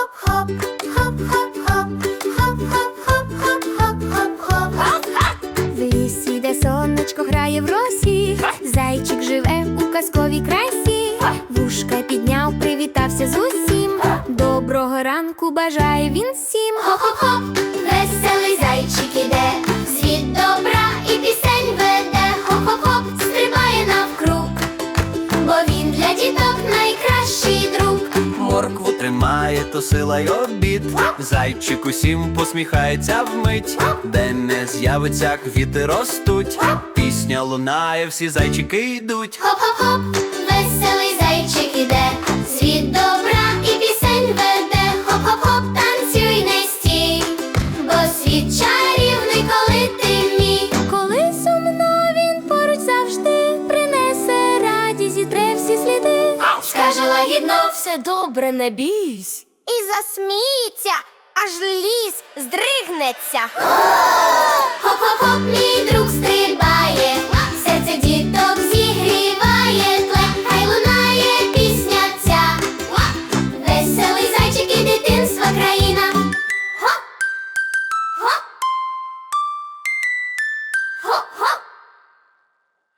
Хоп-хоп-хоп, хоп-хоп-хоп, хоп-хоп-хоп-хоп-хоп-хоп-хоп. В лісі, де сонечко грає в росі, зайчик живе у казковій красі. Вушка підняв, привітався з усім. Доброго ранку бажає він всім. Хоп-хоп-хоп, веселий зайчик іде, світ добра і пісень веде. Хоп-хоп-хоп, стрибає навкруг, бо він для діток найкращий. Моркву тримає, то сила й обід. Зайчик усім посміхається вмить, де не з'явиться квіти ростуть. Пісня лунає, всі зайчики йдуть. Хоп-хоп-хоп, лагідно, все добре, не бійсь. І засміється, аж ліс здригнеться. Хоп-хоп-хоп, мій друг стрибає, серце діток зігріває, тле, хай лунає пісня ця. Веселий зайчик і дитинства країна. Хоп, хоп, хоп, хоп.